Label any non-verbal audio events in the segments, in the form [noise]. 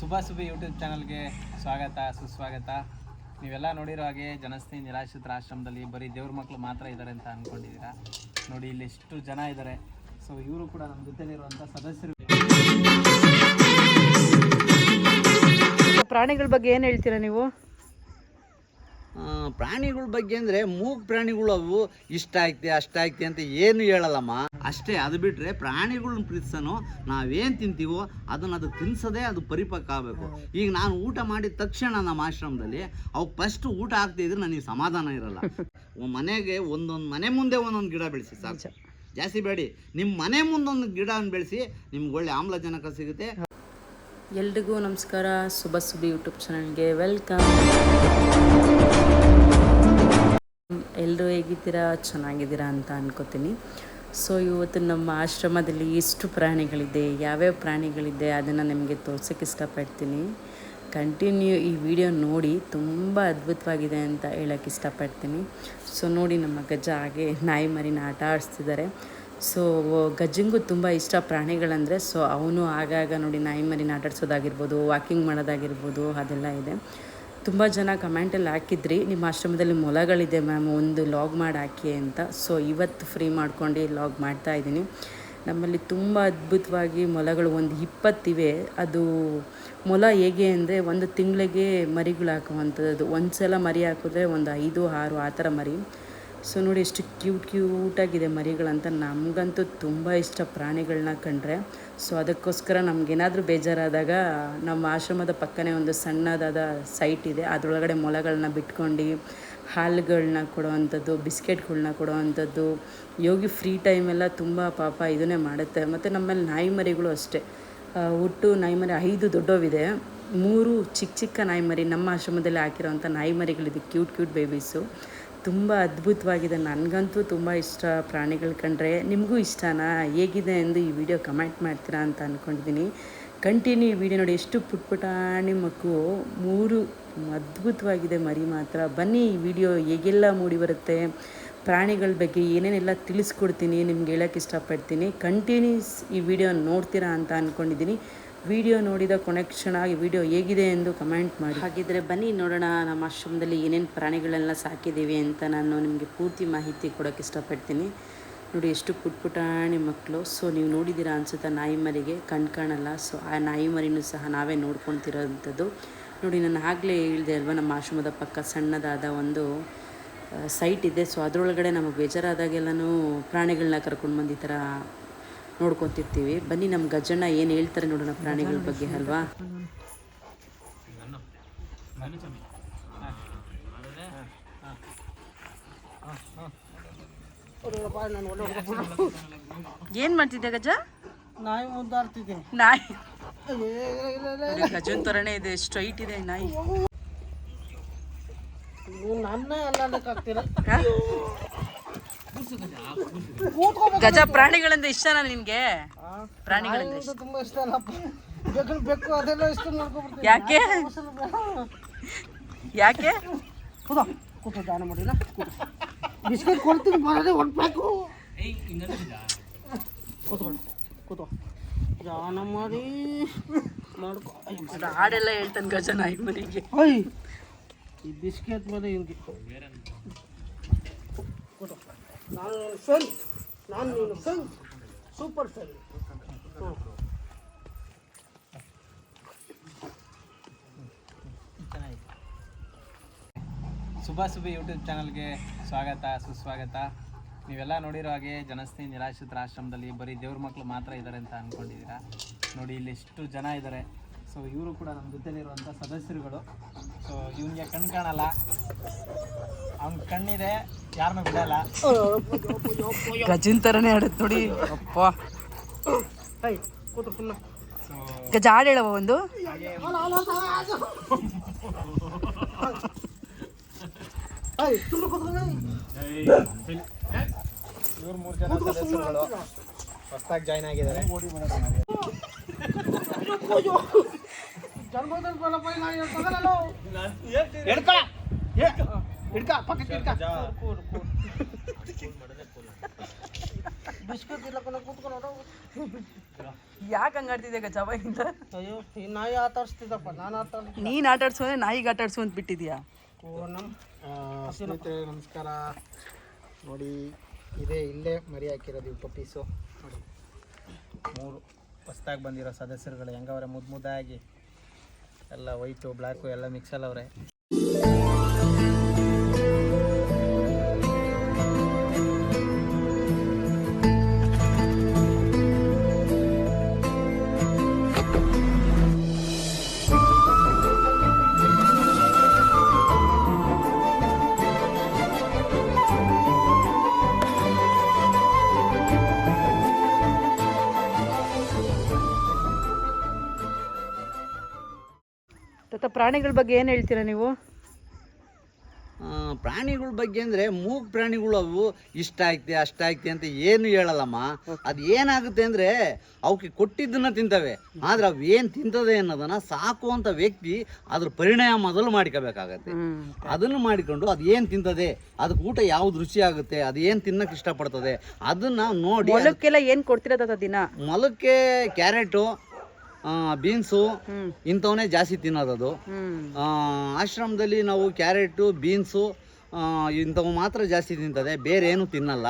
ಶುಭ ಶುಭ ಯೂಟ್ಯೂಬ್ ಚಾನಲ್ಗೆ ಸ್ವಾಗತ ಸುಸ್ವಾಗತ. ನೀವೆಲ್ಲ ನೋಡಿರೋ ಹಾಗೆ ಜನಸ್ನೇಹಿ ನಿರಾಶ್ರಿತರ ಆಶ್ರಮದಲ್ಲಿ ಬರೀ ದೇವ್ರ ಮಕ್ಕಳು ಮಾತ್ರ ಇದ್ದಾರೆ ಅಂತ ಅಂದ್ಕೊಂಡಿದ್ದೀರಾ ನೋಡಿ ಇಲ್ಲಿ ಎಷ್ಟು ಜನ ಇದ್ದಾರೆ. ಸೊ ಇವರು ಕೂಡ ನಮ್ಮ ಜೊತೆಲಿರುವಂಥ ಸದಸ್ಯರು. ಪ್ರಾಣಿಗಳ ಬಗ್ಗೆ ಏನು ಹೇಳ್ತೀರಾ ನೀವು? ಪ್ರಾಣಿಗಳ ಬಗ್ಗೆ ಅಂದ್ರೆ ಮೂಗ್ ಪ್ರಾಣಿಗಳು ಅವು. ಇಷ್ಟ ಆಗ್ತಿ ಅಷ್ಟ ಆಗ್ತಿ ಅಂತ ಏನು ಹೇಳಲ್ಲಮ್ಮ. ಅಷ್ಟೇ ಅದು ಬಿಟ್ಟರೆ ಪ್ರಾಣಿಗಳನ್ನ ಪ್ರೀತಿಸೋನು ನಾವೇನ್ ತಿಂತೀವೋ ಅದನ್ನ ಅದು ತಿನ್ಸೋದೇ ಅದು ಪರಿಪಕ್ವ ಆಗಬೇಕು. ಈಗ ನಾನು ಊಟ ಮಾಡಿದ ತಕ್ಷಣ ನಮ್ಮ ಆಶ್ರಮದಲ್ಲಿ ಅವು ಫಸ್ಟ್ ಊಟ ಆಗ್ತಿದ್ರೆ ನನಗೆ ಸಮಾಧಾನ ಇರಲ್ಲ. ಮನೆಗೆ ಒಂದೊಂದು ಮನೆ ಮುಂದೆ ಒಂದೊಂದು ಗಿಡ ಬೆಳೆಸಿ ಸಾಕು. ಜಾಸ್ತಿ ಬೇಡಿ. ನಿಮ್ಮ ಮನೆ ಮುಂದೊಂದು ಗಿಡ ಬೆಳೆಸಿ ನಿಮ್ಗೆ ಒಳ್ಳೆ ಆಮ್ಲಜನಕ ಸಿಗುತ್ತೆ. ಎಲ್ರಿಗೂ ನಮಸ್ಕಾರ. ಶುಭ ಶುಭ ಯೂಟ್ಯೂಬ್ ಚಾನಲ್ಗೆ ವೆಲ್ಕಮ್. ಎಲ್ಲರೂ ಹೇಗಿದ್ದೀರಾ? ಚೆನ್ನಾಗಿದ್ದೀರಾ ಅಂತ ಅನ್ಕೋತೀನಿ. ಸೊ ಇವತ್ತು ನಮ್ಮ ಆಶ್ರಮದಲ್ಲಿ ಎಷ್ಟು ಪ್ರಾಣಿಗಳಿದೆ. ಯಾವ್ಯಾವ ಪ್ರಾಣಿಗಳಿದೆ ಅದನ್ನು ನಿಮಗೆ ತೋರ್ಸೋಕ್ಕೆ ಇಷ್ಟಪಡ್ತೀನಿ. ಕಂಟಿನ್ಯೂ ಈ ವಿಡಿಯೋ ನೋಡಿ, ತುಂಬ ಅದ್ಭುತವಾಗಿದೆ ಅಂತ ಹೇಳೋಕ್ಕೆ ಇಷ್ಟಪಡ್ತೀನಿ. ಸೊ ನೋಡಿ ನಮ್ಮ ಗಜ ಹಾಗೆ ನಾಯಿ ಮರಿನ ಆಟ ಆಡಿಸ್ತಿದ್ದಾರೆ ಸೊ ಗಜ್ಜಂಗೂ ತುಂಬ ಇಷ್ಟ ಪ್ರಾಣಿಗಳಂದರೆ ಸೊ ಅವನು ಆಗಾಗ ನೋಡಿ ನಾಯಿ ಮರಿನ ಆಟಾಡ್ಸೋದಾಗಿರ್ಬೋದು ವಾಕಿಂಗ್ ಮಾಡೋದಾಗಿರ್ಬೋದು, ಅದೆಲ್ಲ ಇದೆ. ತುಂಬ ಜನ ಕಮೆಂಟಲ್ಲಿ ಹಾಕಿದ್ರಿ. ನಿಮ್ಮ ಆಶ್ರಮದಲ್ಲಿ ಮೊಲಗಳಿದೆ ಮ್ಯಾಮ್ ಒಂದು ಲಾಗ್ ಮಾಡಿ ಹಾಕಿ ಅಂತ. ಸೊ ಇವತ್ತು ಫ್ರೀ ಮಾಡ್ಕೊಂಡು ಲಾಗ್ ಮಾಡ್ತಾ ಇದ್ದೀನಿ. ನಮ್ಮಲ್ಲಿ ತುಂಬ ಅದ್ಭುತವಾಗಿ ಮೊಲಗಳು ಒಂದು ಇಪ್ಪತ್ತಿವೆ. ಅದು ಮೊಲ ಹೇಗೆ ಅಂದರೆ ಒಂದು ತಿಂಗಳಿಗೆ ಮರಿಗಳು ಹಾಕುವಂಥದ್ದು ಒಂದು ಸಲ ಮರಿ ಹಾಕಿದ್ರೆ ಒಂದು ಐದು, ಆರು ಆ ಥರ ಮರಿ. ಸೊ ನೋಡಿ ಎಷ್ಟು ಕ್ಯೂಟ್ ಕ್ಯೂಟಾಗಿದೆ ಮರಿಗಳಂತ. ನಮಗಂತೂ ತುಂಬ ಇಷ್ಟ ಪ್ರಾಣಿಗಳನ್ನ ಕಂಡ್ರೆ. ಸೊ ಅದಕ್ಕೋಸ್ಕರ ನಮಗೇನಾದರೂ ಬೇಜಾರಾದಾಗ ನಮ್ಮ ಆಶ್ರಮದ ಪಕ್ಕನೇ ಒಂದು ಸಣ್ಣದಾದ ಸೈಟ್ ಇದೆ. ಅದರೊಳಗಡೆ ಮೊಲಗಳನ್ನ ಬಿಟ್ಕೊಂಡು ಹಾಲುಗಳನ್ನ ಕೊಡೋವಂಥದ್ದು, ಬಿಸ್ಕೆಟ್ಗಳ್ನ ಕೊಡೋವಂಥದ್ದು, ಯೋಗಿ ಫ್ರೀ ಟೈಮೆಲ್ಲ ತುಂಬ ಪಾಪ ಇದನ್ನೇ ಮಾಡುತ್ತೆ. ಮತ್ತು ನಮ್ಮಲ್ಲಿ ನಾಯಿ ಮರಿಗಳು ಅಷ್ಟೇ. ಒಟ್ಟು ನಾಯಿ ಮರಿ ಐದು ದೊಡ್ಡವಿದೆ. ಮೂರು ಚಿಕ್ಕ ಚಿಕ್ಕ ನಾಯಿ ಮರಿ ನಮ್ಮ ಆಶ್ರಮದಲ್ಲಿ ಹಾಕಿರೋವಂಥ ನಾಯಿ ಮರಿಗಳಿದೆ. Cute cute babies. ತುಂಬ ಅದ್ಭುತವಾಗಿದೆ. ನನಗಂತೂ ತುಂಬ ಇಷ್ಟ ಪ್ರಾಣಿಗಳು ಕಂಡ್ರೆ. ನಿಮಗೂ ಇಷ್ಟನಾ? ಹೇಗಿದೆ ಎಂದು ಈ ವಿಡಿಯೋ ಕಮೆಂಟ್ ಮಾಡ್ತೀರಾ ಅಂತ ಅಂದ್ಕೊಂಡಿದ್ದೀನಿ ಕಂಟಿನ್ಯೂ ಈ ವಿಡಿಯೋ ನೋಡಿ. ಎಷ್ಟು ಪುಟ್ ಪುಟಾಣಿ ಮಕ್ಕಳು ಮೂರು ಅದ್ಭುತವಾಗಿದೆ ಮರಿ ಮಾತ್ರ. ಬನ್ನಿ ಈ ವಿಡಿಯೋ ಹೇಗೆಲ್ಲ ಮೂಡಿ ಬರುತ್ತೆ ಪ್ರಾಣಿಗಳ ಬಗ್ಗೆ ಏನೇನೆಲ್ಲ ತಿಳಿಸ್ಕೊಡ್ತೀನಿ, ನಿಮ್ಗೆ ಹೇಳೋಕ್ಕೆ ಇಷ್ಟಪಡ್ತೀನಿ. ಕಂಟಿನ್ಯೂಸ್ ಈ ವಿಡಿಯೋ ನೋಡ್ತೀರಾ ಅಂತ ಅಂದ್ಕೊಂಡಿದ್ದೀನಿ ವಿಡಿಯೋ ನೋಡಿದ ಕೊನೆ ಕ್ಷಣ ವಿಡಿಯೋ ಹೇಗಿದೆ ಎಂದು ಕಮೆಂಟ್ ಮಾಡಿ. ಹಾಗಿದ್ರೆ ಬನ್ನಿ ನೋಡೋಣ, ನಮ್ಮ ಆಶ್ರಮದಲ್ಲಿ ಏನೇನು ಪ್ರಾಣಿಗಳೆಲ್ಲ ಸಾಕಿದ್ದೀವಿ ಅಂತ ನಾನು ನಿಮಗೆ ಪೂರ್ತಿ ಮಾಹಿತಿ ಕೊಡೋಕ್ಕೆ ಇಷ್ಟಪಡ್ತೀನಿ. ನೋಡಿ, ಎಷ್ಟು ಪುಟ್ ಪುಟಾಣಿ ಮಕ್ಕಳು ಸೊ ನೀವು ನೋಡಿದ್ದೀರಾ ಅನ್ಸುತ್ತೆ ನಾಯಿ ಮರಿಗೆ? ಕಣ್ ಕಾಣಲ್ಲ. ಸೊ ಆ ನಾಯಿ ಮರಿನೂ ಸಹ ನಾವೇ ನೋಡ್ಕೊತಿರೋವಂಥದ್ದು ನೋಡಿ, ನಾನು ಆಗಲೇ ಹೇಳಿದೆ ಅಲ್ವಾ, ನಮ್ಮ ಆಶ್ರಮದ ಪಕ್ಕ ಸಣ್ಣದಾದ ಒಂದು ಸೈಟ್ ಇದೆ. ಸೊ ಅದರೊಳಗಡೆ ನಮಗೆ ಬೇಜಾರಾದಾಗೆಲ್ಲನೂ ಪ್ರಾಣಿಗಳನ್ನ ಕರ್ಕೊಂಡು ಬಂದು ಈ ಥರ ನೋಡ್ಕೊತಿರ್ತೀವಿ. ಬನ್ನಿ ನಮ್ಮ ಗಜಣ್ಣ ಏನು ಹೇಳ್ತಾರೆ ನೋಡೋಣ ಪ್ರಾಣಿಗಳ ಬಗ್ಗೆ ಅಲ್ವಾ? ಏನ್ ಮಾಡ್ತಿದ್ದೆ ಗಜ? ನಾಯಿ ಮುದ್ದಾಡ್ತಿದ್ದೆ ನಾಯಿ. ಗಜನ್ ತರನೇ ಇದೆ ಸ್ಟ್ರೈಟ್ ಇದೆ ನಾಯಿ ನನ್ನ ಎಲ್ಲ ಗಜ ಪ್ರಾಣಿಗಳಿಂದ ಇಷ್ಟನಾ ನಿನ್ಗೆ? ಪ್ರಾಣಿಗಳಿಂದ ಇಷ್ಟ. ತುಂಬಾ ಇಷ್ಟ ಅಲ್ಲಪ್ಪ ಬೇಕು ಬೇಕು ಅದೆಲ್ಲ ಇಷ್ಟ ಮಾಡ್ಕೊಬಿಡ್ತೀನಿ ಯಾಕೆ? ಯಾಕೆ ಕೂತ ಕೂತ ದಾನ ಮಾಡಿಲ್ಲ ಕೂತ ಬಿಸ್ಕೆಟ್ ಕೊಡ್ತೀನಿ ಬರೋದೇ ಒಂದು ಪ್ಯಾಕು ಕೂತ್ಕೊಳ್ಳಿ ಕೂತ ದಾನ ಮಾಡಿ. ಮಾಡ್ಕೊ. ಹಾಡೆಲ್ಲ ಹೇಳ್ತಾನೆ ಗಜ ನಾಯಿ ಮನೆಗೆ. ಈ ಬಿಸ್ಕೆಟ್ ಮೇಲೆ ಹಿಂಗೆ. ನಾನು ಫ್ರೆಂಡ್ ನಾನು ನೀನು ಫ್ರೆಂಡ್ ಸೂಪರ್ ಶುಭ ಯೂಟ್ಯೂಬ್ ಚಾನಲ್ಗೆ ಸ್ವಾಗತ, ಸುಸ್ವಾಗತ. ನೀವೆಲ್ಲ ನೋಡಿರೋ ಹಾಗೆ ಜನಸ್ನೇಹಿ ನಿರಾಶ್ರಿತ ಆಶ್ರಮದಲ್ಲಿ ಬರೀ ದೇವ್ರ ಮಕ್ಕಳು ಮಾತ್ರ ಇದ್ದಾರೆ ಅಂತ ಅಂದ್ಕೊಂಡಿದ್ದೀರಾ ನೋಡಿ, ಇಲ್ಲಿ ಎಷ್ಟು ಜನ ಇದ್ದಾರೆ. ಸೊ ಇವರು ಕೂಡ ನಮ್ಮ ಜೊತೆಲಿರುವಂಥ ಸದಸ್ಯರುಗಳು. ಸೊ ಇವನಿಗೆ ಕಣ್ ಕಾಣಲ್ಲ. ಅವ್ನ ಕಣ್ಣಿದೆ. ಯಾರನ್ನೂ ಬಿಡಲ್ಲ. ಗಜನ್ ಥರನೇ ಆಡುತ್ತೆ ನೋಡಿ. ಅಪ್ಪ. ಗಜ ಹಾಡು ಹೇಳವ ಒಂದು. ಇವ್ರು ಮೂರು ಜನ ಸದಸ್ಯರುಗಳು ಹೊಸದಾಗಿ ಜಾಯ್ನ್ ಆಗಿದ್ದಾರೆ ಹಿಡ್ಕ ಪಕ್ಕಕ್ಕೆ ಹಿಡ್ಕ. ಕೂರ್, ಕೂರ್, ಕೂರ್. ಬಿಸ್ಕೆಟ್ ತಿನ್ನಕ್ಕೆ ಕೂತ್ಕೊಂಡು [laughs] ಯಾಕೆ ಹಂಗಾಡ್ತಿದ್ದೆ ಗಜಾಬಾಯಿಂದ ಅಯ್ಯೋ ಈ ನಾಯಿ ಆಟ ಆಡಿಸ್ತಿದ್ದಪ್ಪ ನಾನು ಆಟ ಆಡ್ತಿದ್ದೆ. ನೀನು ಆಟ ಆಡ್ಸೋದ್ರೆ ನಾಯಿಗೆ ಆಟ ಆಡ್ಸು ಅಂತ ಬಿಟ್ಟಿದ್ಯಾ? ಓ ನಮ್ಮ ಸ್ನೇಹಿತರೆ ನಮಸ್ಕಾರ. ನೋಡಿ ಇದೇ ಇಲ್ಲೇ ಮರಿ ಹಾಕಿರೋದು ಇವು ಪಪ್ಪೀಸು ನೋಡಿ. ಮೂರು ಹೊಸ್ದಾಗಿ ಬಂದಿರೋ ಸದಸ್ಯರುಗಳು ಹೆಂಗವ್ರೆ? ಮುದ್ದು ಮುದ್ದಾಗಿ. ಎಲ್ಲ ವೈಟು ಬ್ಲ್ಯಾಕು ಎಲ್ಲ ಮಿಕ್ಸಲ್ ತತ್ತ ಪ್ರಾಣಿಗಳ ಬಗ್ಗೆ ಏನು ಹೇಳ್ತೀರಾ ನೀವು? ಪ್ರಾಣಿಗಳ ಬಗ್ಗೆ ಅಂದರೆ ಮೂಗ್ ಪ್ರಾಣಿಗಳು ಅವು ಇಷ್ಟ ಆಯ್ತೆ ಅಷ್ಟ ಆಯ್ತೆ ಅಂತ ಏನು ಹೇಳಲ್ಲಮ್ಮ. ಅದು ಏನಾಗುತ್ತೆ ಅಂದರೆ ಅವಕ್ಕೆ ಕೊಟ್ಟಿದ್ದನ್ನು ತಿಂತವೆ. ಆದರೆ ಅವು ಏನು ತಿಂತದೆ ಅನ್ನೋದನ್ನು ಸಾಕುವಂಥ ವ್ಯಕ್ತಿ ಅದ್ರ ಪರಿಣಾಮ ಮೊದಲು ಮಾಡ್ಕೋಬೇಕಾಗತ್ತೆ. ಅದನ್ನು ಮಾಡಿಕೊಂಡು ಅದು ಏನು ತಿಂತದೆ ಅದಕ್ಕೆ ಊಟ ಯಾವ್ದು ರುಚಿ ಆಗುತ್ತೆ ಅದು ಏನು ತಿನ್ನಕ್ಕೆ ಇಷ್ಟಪಡ್ತದೆ ಅದನ್ನು ನೋಡಿ ಮೊಲಕ್ಕೆಲ್ಲ ಏನು ಕೊಡ್ತಿರೋದ ದಿನ? ಮೊಲಕ್ಕೆ ಕ್ಯಾರೆಟು ಬೀನ್ಸು ಇಂಥವನ್ನೇ ಜಾಸ್ತಿ ತಿನ್ನೋದದು ಆಶ್ರಮದಲ್ಲಿ ನಾವು ಕ್ಯಾರೆಟು ಬೀನ್ಸು ಇಂಥವು ಮಾತ್ರ ಜಾಸ್ತಿ ತಿಂತದೆ ಬೇರೆ ಏನು ತಿನ್ನಲ್ಲ.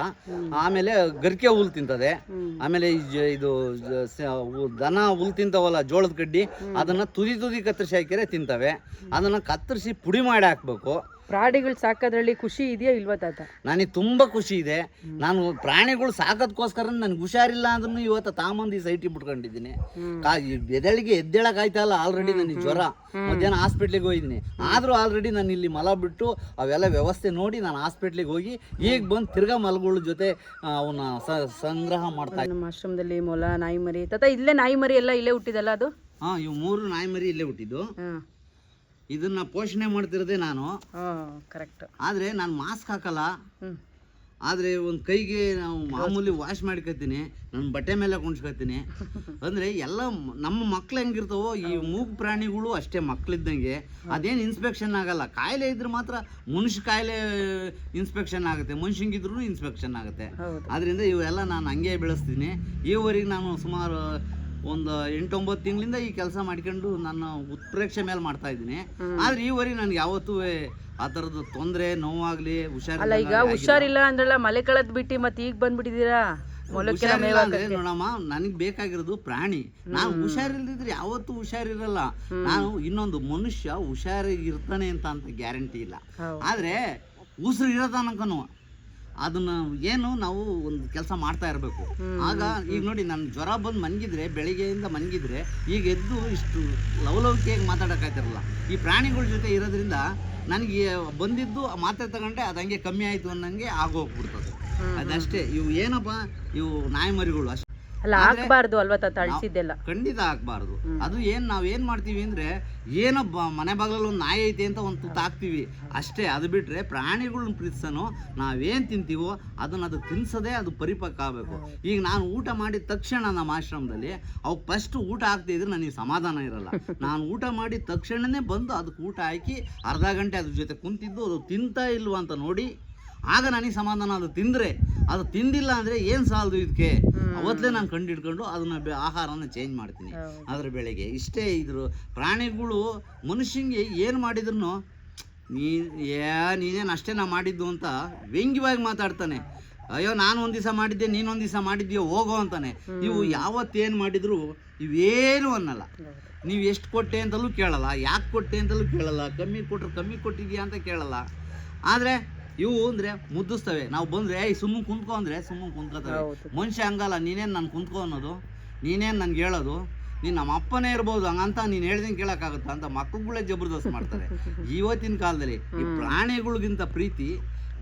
ಆಮೇಲೆ ಗರಿಕೆ ಹುಲ್ ತಿಂತದೆ. ಆಮೇಲೆ ಈ ಜ- ಇದು ದನ ಹುಲ್ ತಿಂತವಲ್ಲ ಜೋಳದ ಕಡ್ಡಿ ಅದನ್ನ ತುದಿ ತುದಿ ಕತ್ತರಿಸಿ ಹಾಕಿದ್ರೆ ತಿಂತವೆ. ಅದನ್ನ ಕತ್ತರಿಸಿ ಪುಡಿ ಮಾಡಿ ಹಾಕ್ಬೇಕು. ಪ್ರಾಣಿಗಳು ಸಾಕೋದ್ರಲ್ಲಿ ಖುಷಿ ಇದೆಯಾ ಇಲ್ವಾ ತಾತ? ನನಗೆ ತುಂಬ ಖುಷಿ ಇದೆ. ನಾನು ಪ್ರಾಣಿಗಳು ಸಾಕೋದಕ್ಕೋಸ್ಕರ ನನಗೆ ಹುಷಾರಿಲ್ಲ ಅಂದ್ರೂ ಇವತ್ತು ತಾಮಂದು ಈ ಸೈಟಿ ಬಿಟ್ಕೊಂಡಿದ್ದೀನಿ. ಬೆದಳಿಗೆ ಎದ್ದೇಳಕ್ ಆಯ್ತಲ್ಲ ಆಲ್ರೆಡಿ ನನಗೆ ಜ್ವರ. ಮಧ್ಯಾಹ್ನ ಹಾಸ್ಪಿಟ್ಲಿಗೆ ಹೋಗಿದ್ದೀನಿ. ಆದರೂ ಆಲ್ರೆಡಿ ನಾನು ಇಲ್ಲಿ ಮಲ ಬಿಟ್ಟು ಅವೆಲ್ಲ ವ್ಯವಸ್ಥೆ ನೋಡಿ ನಾನು ಹಾಸ್ಪಿಟ್ಲಿಗೆ ಹೋಗಿ ಈಗ ಬಂದು ತಿರ್ಗಾ ಮಲಗಳ ಜೊತೆ ಅವನ್ನ ಸಂಗ್ರಹ ಮಾಡ್ತಾ ನಮ್ಮ ಆಶ್ರಮದಲ್ಲಿ ಮೊಲ ನಾಯಿ ಮರಿ. ತಾತ ಇಲ್ಲೇ ನಾಯಿ ಮರಿ ಎಲ್ಲ ಇಲ್ಲೇ ಹುಟ್ಟಿದಲ್ಲ ಅದು? ಹಾಂ ಇವು ಮೂರು ನಾಯಿ ಮರಿ ಇಲ್ಲೇ ಹುಟ್ಟಿದ್ದು. ಇದನ್ನ ಪೋಷಣೆ ಮಾಡ್ತಿರದೆ ನಾನು. ಕರೆಕ್ಟ್ ಆದ್ರೆ ನಾನು ಮಾಸ್ಕ್ ಹಾಕಲ್ಲ. ಆದ್ರೆ ಒಂದು ಕೈಗೆ ನಾವು ಮಾಮೂಲಿ ವಾಶ್ ಮಾಡ್ಕೊತೀನಿ ನನ್ನ ಬಟ್ಟೆ ಮೇಲೆ ಕುಣ್ಸ್ಕೊತೀನಿ. [laughs] ಅಂದ್ರೆ ಎಲ್ಲ ನಮ್ಮ ಮಕ್ಳು ಹೆಂಗಿರ್ತಾವೋ ಈ ಮೂಗ್ ಪ್ರಾಣಿಗಳು ಅಷ್ಟೇ ಮಕ್ಳಿದ್ದಂಗೆ. ಅದೇನು ಇನ್ಸ್ಪೆಕ್ಷನ್ ಆಗಲ್ಲ. ಕಾಯಿಲೆ ಇದ್ರೆ ಮಾತ್ರ ಮನುಷ್ಯ ಕಾಯಿಲೆ ಇನ್ಸ್ಪೆಕ್ಷನ್ ಆಗುತ್ತೆ. ಮನುಷ್ಯಂಗಿದ್ರು ಇನ್ಸ್ಪೆಕ್ಷನ್ ಆಗುತ್ತೆ. ಅದರಿಂದ ಇವೆಲ್ಲ ನಾನು ಹಂಗೆ ಬೆಳೆಸ್ತೀನಿ. ಈವರೆಗೆ ನಾನು ಸುಮಾರು ಒಂದು ಎಂಟೊಂಬತ್ತು ತಿಂಗಳಿಂದ ಈ ಕೆಲಸ ಮಾಡ್ಕೊಂಡು ನನ್ನ ಉತ್ಪ್ರೇಕ್ಷೆ ಮೇಲೆ ಮಾಡ್ತಾ ಇದ್ದೀನಿ. ಆದ್ರೆ ಈವರೆಗೆ ನನ್ಗೆ ಯಾವತ್ತೂ ಆ ತರದ ತೊಂದರೆ ನೋವಾಗ್ಲಿ ಅಲ್ಲ ಈಗ ಹುಷಾರಿಲ್ಲ ಅಂದ್ರಲ್ಲ ಮಲೆ ಕಳೆದ್ ಬಿಟ್ಟು ಮತ್ತೆ ಈಗ ಬಂದ್ಬಿಟ್ಟಿದೀರಾ ನೋಡಮ್ಮ ನನಗೆ ಬೇಕಾಗಿರೋದು ಪ್ರಾಣಿ. ನಾನು ಹುಷಾರಿಲ್ದಿದ್ರೆ ಯಾವತ್ತೂ ಹುಷಾರಿರಲ್ಲ. ನಾನು ಇನ್ನೊಂದು ಮನುಷ್ಯ ಹುಷಾರಿರ್ತಾನೆ ಅಂತ ಅಂತ ಗ್ಯಾರಂಟಿ ಇಲ್ಲ. ಆದ್ರೆ ಉಸಿರು ಇರೋ ತನಕನು ಅದನ್ನ ಏನು ನಾವು ಒಂದು ಕೆಲಸ ಮಾಡ್ತಾ ಇರಬೇಕು. ಆಗ ಈಗ ನೋಡಿ ನಾನು ಜ್ವರ ಬಂದು ಮನ್ಗಿದ್ರೆ ಬೆಳಿಗ್ಗೆಯಿಂದ ಮನ್ಗಿದ್ರೆ ಈಗ ಎದ್ದು ಇಷ್ಟು ಲವಲವಿಕೆಯಾಗಿ ಮಾತಾಡೋಕ್ಕಾಗ್ತಿರಲ್ಲ ಈ ಪ್ರಾಣಿಗಳ ಜೊತೆ ಇರೋದ್ರಿಂದ ನನಗೆ ಬಂದಿದ್ದು ಆ ಮಾತ್ರೆ ತಗೊಂಡೆ ಅದಂಗೆ ಹಂಗೆ ಕಮ್ಮಿ ಆಯಿತು ಅನ್ನಂಗೆ ಆಗೋಗ್ಬಿಡ್ತದೆ. ಅದಷ್ಟೇ. ಇವು ಏನಪ್ಪ? ಇವು ನಾಯಿ ಮರಿಗಳು ಅಷ್ಟೇ. ಅಲ್ಲ ಹಾಕ್ಬಾರ್ದು ಅಲ್ವಾ ತಾತ ಅಳಿಸಿದ್ದೆಲ್ಲ ಖಂಡಿತ ಹಾಕ್ಬಾರ್ದು. ಅದು ಏನ್ ನಾವ್ ಏನ್ ಮಾಡ್ತೀವಿ ಅಂದ್ರೆ ಏನೋ ಬ ಮನೆ ಬಾಗ್ಲಲ್ಲಿ ಒಂದು ನಾಯಿ ಐತೆ ಅಂತ ಒಂದು ತುತ್ತು ಹಾಕ್ತೀವಿ. ಅಷ್ಟೇ ಅದು ಬಿಟ್ರೆ ಪ್ರಾಣಿಗಳನ್ನ ಪ್ರೀತಿಸೋನು ನಾವೇನ್ ತಿಂತೀವೋ ಅದನ್ನ ಅದು ತಿನ್ಸದೆ ಅದು ಪರಿಪಕ್ವ ಆಗಬೇಕು. ಈಗ ನಾನು ಊಟ ಮಾಡಿದ ತಕ್ಷಣ ನಮ್ಮ ಆಶ್ರಮದಲ್ಲಿ ಅವ್ ಫಸ್ಟ್ ಊಟ ಹಾಕ್ತಿದ್ರೆ ನನಗೆ ಸಮಾಧಾನ ಇರಲ್ಲ. ನಾನು ಊಟ ಮಾಡಿದ ತಕ್ಷಣನೇ ಬಂದು ಅದಕ್ಕೆ ಊಟ ಹಾಕಿ ಅರ್ಧ ಗಂಟೆ ಅದ್ರ ಜೊತೆ ಕುಂತಿದ್ದು ಅದು ತಿಂತಾ ಇಲ್ವಾ ಅಂತ ನೋಡಿ ಆಗ ನನಗೆ ಸಮಾಧಾನ ಅದು ತಿಂದರೆ ಅದು ತಿಂದಿಲ್ಲ ಅಂದರೆ ಏನು ಸಾಲದು ಇದಕ್ಕೆ ಅವತ್ತೇ ನಾನು ಕಂಡು ಹಿಡ್ಕೊಂಡು ಅದನ್ನ ಆಹಾರನ ಚೇಂಜ್ ಮಾಡ್ತೀನಿ. ಅದ್ರ ಬೆಳೆಗೆ ಇಷ್ಟೇ ಇದ್ರು. ಪ್ರಾಣಿಗಳು ಮನುಷ್ಯಂಗೆ ಏನು ಮಾಡಿದ್ರು ನೀ ಯಾ ನೀನೇನು ಅಷ್ಟೇ ನಾ ಮಾಡಿದ್ದು ಅಂತ ವ್ಯಂಗ್ಯವಾಗಿ ಮಾತಾಡ್ತಾನೆ. ಅಯ್ಯೋ ನಾನು ಒಂದು ದಿವಸ ಮಾಡಿದ್ದೆ ನೀನು ಒಂದು ದಿವಸ ಮಾಡಿದ್ಯೋ ಹೋಗೋ ಅಂತಾನೆ. ನೀವು ಯಾವತ್ತೇನು ಮಾಡಿದ್ರು ಇವೇನು ಅನ್ನಲ್ಲ. ನೀವು ಎಷ್ಟು ಕೊಟ್ಟೆ ಅಂತಲೂ ಕೇಳಲ್ಲ ಯಾಕೆ ಕೊಟ್ಟೆ ಅಂತಲೂ ಕೇಳಲ್ಲ ಕಮ್ಮಿ ಕೊಟ್ರೆ ಕಮ್ಮಿ ಕೊಟ್ಟಿದ್ಯಾ ಅಂತ ಕೇಳಲ್ಲ. ಆದರೆ ಇವು ಅಂದ್ರೆ ಮುದ್ದಿಸ್ತವೆ. ನಾವು ಬಂದ್ರೆ ಏಯ್ ಸುಮ್ಮನೆ ಕುಂತ್ಕೊ ಅಂದ್ರೆ ಸುಮ್ಮನೆ ಕುಂತ್ಕೋತಾರೆ ಮನುಷ್ಯ ಹಂಗಲ್ಲ ನೀನೇನು ನನ್ ಕುಂತ್ಕೊ ಅನ್ನೋದು ನೀನೇನು ನನ್ಗೆ ಹೇಳೋದು ನೀನು ನಮ್ಮ ಅಪ್ಪನೇ ಇರ್ಬೋದು ಹಂಗಂತ ನೀನು ಹೇಳ್ದಂಗೆ ಕೇಳೋಕ್ಕಾಗುತ್ತಾ ಅಂತ ಮಕ್ಕಳುಗಳೇ ಜಬರ್ದಸ್ತ್ ಮಾಡ್ತಾರೆ. [laughs] ಇವತ್ತಿನ ಕಾಲದಲ್ಲಿ ಈ ಪ್ರಾಣಿಗಳಿಗಿಂತ ಪ್ರೀತಿ